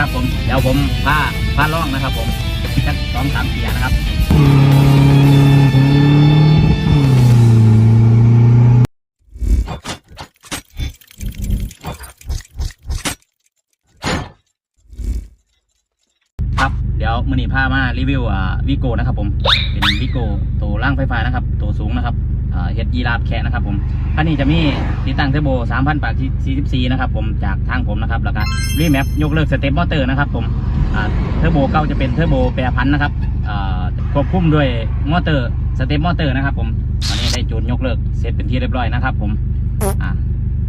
ครับผมเดี๋ยวผมพาพาล่องนะครับ ผมสักสองสามเกียร์นะครับ ครับ เดี๋ยวมือนีพามารีวิวอ่าวิโกนะครับผม เป็นวิโกตัวร่างไฟฟ้านะครับ ตัวสูงนะครับเฮดยีราฟแคะนะครับผมคันนี้จะมีติดตั้งเทอร์โบ3,000ปาก44นะครับผมจากทางผมนะครับ แล้วก็รีแมปยกเลิกสเต็ปมอเตอร์นะครับผมเทอร์โบเก่าจะเป็นเทอร์โบแปรพันนะครับควบคุมด้วยมอเตอร์สเต็ปมอเตอร์นะครับผมอันนี้ได้จูนยกเลิกเสร็จเป็นที่เรียบร้อยนะครับผม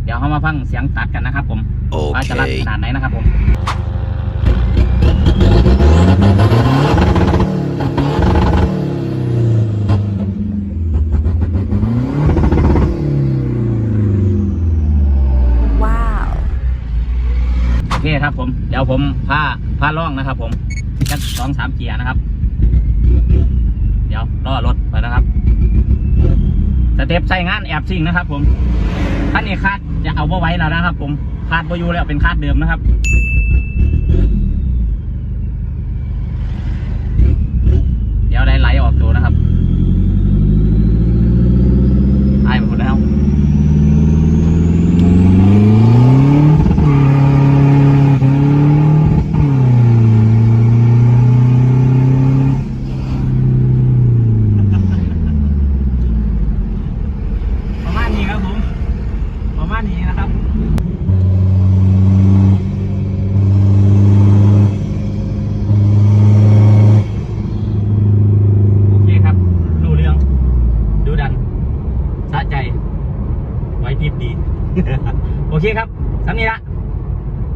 เดี๋ยวเขามาฟังเสียงตัดกันนะครับผมว่าจะรัดขนาดไหนนะครับผม ว้าว โอ เคครับผมเดี๋ยวผมพาพาล่องนะครับ ผมสักสองสามเกียร์นะครับ เดี๋ยวล่อรถไปนะครับสเต็ปใส่งานแอบซิ่งนะครับ ผมท่านนี้คาดจะเอาไว้แล้วนะครับ ผมคาดไปอยู่แล้วเป็นคาดเดิมนะครับ เดี๋ยวได้ไหลออกตัวนะครับไอ้หมดแล้ว ประมาณนี้ครับผม ประมาณนี้นะครับ โอเคครับ รู้เรื่อง ดูดัน สะใจไว้ทิพย์ดี โอเคครับสำนี้ละ